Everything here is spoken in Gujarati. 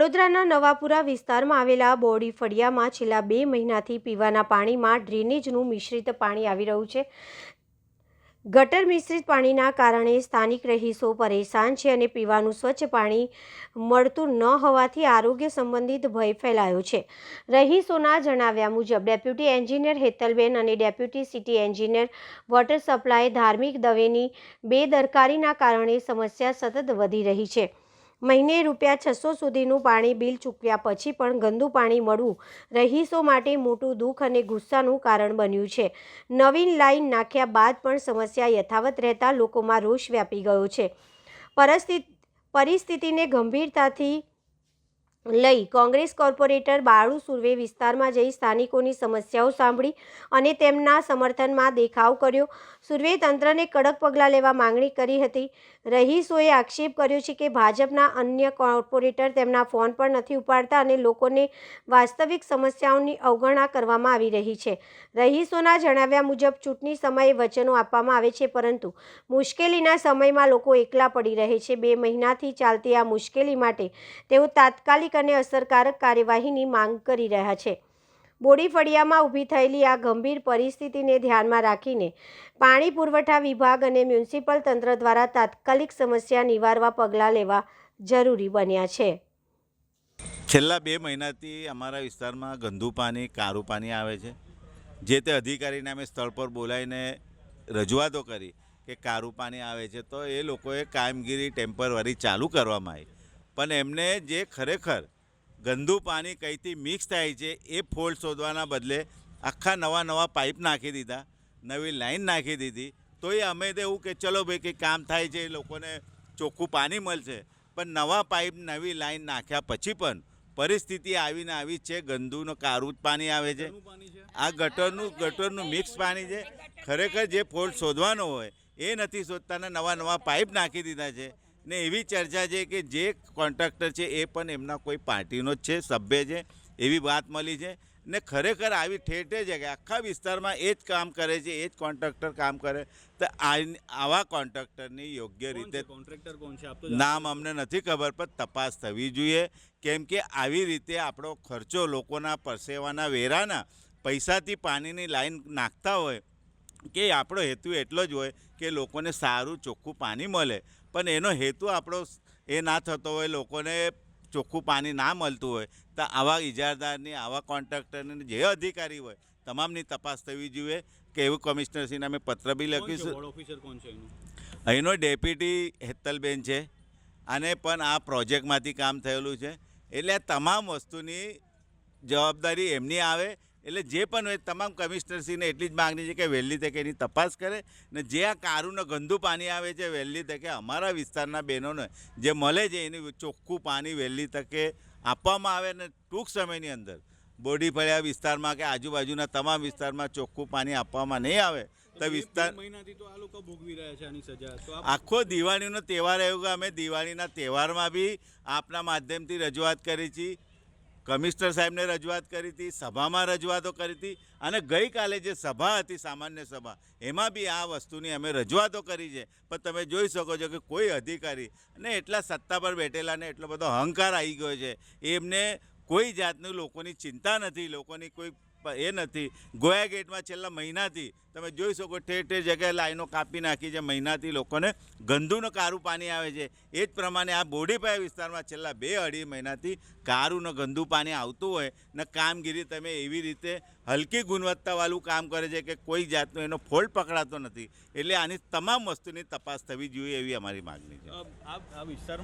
વડોદરાના નવાપુરા વિસ્તારમાં આવેલા બોડી ફળિયામાં છેલ્લા બે મહિનાથી પીવાના પાણીમાં ડ્રેનેજનું મિશ્રિત પાણી આવી રહ્યું છે. ગટર મિશ્રિત પાણીના કારણે સ્થાનિક રહીશો પરેશાન છે અને પીવાનું સ્વચ્છ પાણી મળતું ન હોવાથી આરોગ્ય સંબંધિત ભય ફેલાયો છે. રહીશોના જણાવ્યા મુજબ, ડેપ્યુટી એન્જિનિયર હેતલબેન અને deputy city engineer water supply Dharmik દવેની બેદરકારીના કારણે સમસ્યા સતત વધી રહી છે. મહિને રૂપિયા છસો સુધીનું પાણી બિલ ચૂકવ્યા પછી પણ ગંદુ પાણી મળવું રહીશો માટે મોટું દુઃખ અને ગુસ્સાનું કારણ બન્યું છે. નવીન લાઈન નાખ્યા બાદ પણ સમસ્યા યથાવત રહેતા લોકોમાં રોષ વ્યાપી ગયો છે. પરિસ્થિતિ, પરિસ્થિતિને ગંભીરતાથી લઈ કોંગ્રેસ કોર્પોરેટર બાળુ સુર્વે વિસ્તારમાં જઈ સ્થાનિકોની સમસ્યાઓ સાંભળી અને તેમના સમર્થનમાં દેખાવ કર્યો. સુર્વે તંત્રને કડક પગલાં લેવા માંગણી કરી હતી. રહીશોએ આક્ષેપ કર્યો છે કે ભાજપના અન્ય કોર્પોરેટર તેમના ફોન પણ નથી ઉપાડતા અને લોકોને વાસ્તવિક સમસ્યાઓની અવગણના કરવામાં આવી રહી છે. રહીશોના જણાવ્યા મુજબ, ચૂંટણી સમયે વચનો આપવામાં આવે છે, પરંતુ મુશ્કેલીના સમયમાં લોકો એકલા પડી રહે છે. બે મહિનાથી ચાલતી આ મુશ્કેલી માટે તેઓ તાત્કાલિક અને અસરકારક કાર્યવાહીની માંગ કરી રહ્યા છે. બોડી ફળિયામાં ઊભી થયેલી આ ગંભીર પરિસ્થિતિને ધ્યાનમાં રાખીને પાણી પુરવઠા વિભાગ અને મ્યુનિસિપલ તંત્ર દ્વારા તાત્કાલિક સમસ્યા નિવારવા પગલાં લેવા જરૂરી બન્યા છે. છેલ્લા બે મહિનાથી અમારા વિસ્તારમાં ગંદુ પાણી કારું પાણી આવે છે. જે તે અધિકારીને અમે સ્થળ પર બોલાવીને રજૂઆતો કરી કે કારું પાણી આવે છે તો એ લોકોએ કામગીરી ટેમ્પરરી ચાલુ કરવામાં આવી. પણ એમને જે ખરેખર ગંદુ પાણી કઈથી મિક્સ થાય છે એ ફોલ્ટ શોધવાના બદલે આખા નવા નવા પાઇપ નાખી દીધા નવી લાઈન નાખી દીધી. તો એ અમે તો એવું કે ચલો ભાઈ કે કામ થાય છે એ લોકોને ચોખ્ખું પાણી મળશે. પણ નવા પાઇપ નવી લાઈન નાખ્યા પછી પણ પરિસ્થિતિ આવીને આવી છે. ગંદુનો કારું જ પાણી આવે છે. આ ગટરનું ગટરનું મિક્સ પાણી છે. ખરેખર જે ફોલ્ટ શોધવાનો હોય એ નથી શોધતાને નવા નવા પાઇપ નાખી દીધા છે. ને એવી ચર્ચા છે કે જે કોન્ટ્રાક્ટર છે એ પણ એમના કોઈ પાર્ટીનો જ છે સભ્ય છે એવી વાત મળી છે. ને ખરેખર આવી ઠેઠે છે કે આખા વિસ્તારમાં એ જ કામ કરે છે એ જ કોન્ટ્રાક્ટર કામ કરે તો આવા કોન્ટ્રાક્ટરની યોગ્ય રીતે કોન્ટ્રાક્ટર કોણ છે? નામ અમને નથી ખબર પણ તપાસ થવી જોઈએ. કેમ કે આવી રીતે આપણો ખર્ચો લોકોના પરસેવાના વેરાના પૈસાથી પાણીની લાઈન નાખતા હોય કે આપણો હેતુ એટલો જ હોય કે લોકોને સારું ચોખ્ખું પાણી મળે. પણ એનો હેતુ આપણો એ ના થતો હોય લોકોને ચોખ્ખું પાણી ના મળતું હોય તો આવા ઇજારદારની આવા કોન્ટ્રાક્ટરની જે અધિકારી હોય તમામની તપાસ થવી જોઈએ કે એવું કમિશનરશ્રીને અમે પત્ર બી કોણ છે? અહીંનો ડેપ્યુટી હેતલબેન છે અને પણ આ પ્રોજેક્ટમાંથી કામ થયેલું છે. એટલે આ તમામ વસ્તુની જવાબદારી એમની આવે એટલે જે પણ હોય તમામ કમિશનરશ્રીને એટલી જ માગણી છે કે વહેલી તકે એની તપાસ કરે ને જે આ કારુંને ગંદુ પાણી આવે છે વહેલી તકે અમારા વિસ્તારના બહેનોને જે મળે છે એનું ચોખ્ખું પાણી વહેલી તકે આપવામાં આવે ને ટૂંક સમયની અંદર. બોડી ફળિયા વિસ્તારમાં કે આજુબાજુના તમામ વિસ્તારમાં ચોખ્ખું પાણી આપવામાં નહીં આવે તો વિસ્તાર બે મહિનાથી તો આ લોકો ભોગવી રહ્યા છે આની સજા. આખો દિવાળીનો તહેવાર આવ્યો કે અમે દિવાળીના તહેવારમાં બી આપના માધ્યમથી રજૂઆત કરી હતી કમિશનર સાહેબને રજૂઆત કરી હતી, સભામાં રજૂઆતો કરી હતી અને ગઈકાલે જે સભા હતી, સામાન્ય સભા, એમાં બી આ વસ્તુની અમે રજૂઆતો કરી છે. પણ તમે જોઈ શકો છો કે કોઈ અધિકારી અને એટલા સત્તા પર બેઠેલાને એટલો બધો અહંકાર આવી ગયો છે. એમને કોઈ જાતનું લોકોની ચિંતા નથી, લોકોની કોઈ એ નથી. ગોયા ગેટમાં છેલ્લા મહિનાથી તમે જોઈ શકો ઠેર ઠેર જગ્યાએ લાઈનો કાપી નાખી છે. મહિનાથી લોકોને ગંદુનું કારું પાણી આવે છે. એ જ પ્રમાણે આ બોડીપાયા વિસ્તારમાં છેલ્લા બે અઢી મહિનાથી કારું ને ગંદુ પાણી આવતું હોય ને કામગીરી તમે એવી રીતે હલકી ગુણવત્તાવાળું કામ કરે છે કે કોઈ જાતનો એનો ફોલ્ટ પકડાતો નથી. એટલે આની તમામ વસ્તુની તપાસ થવી જોઈએ એવી અમારી માગણી છે. આ વિસ્તારમાં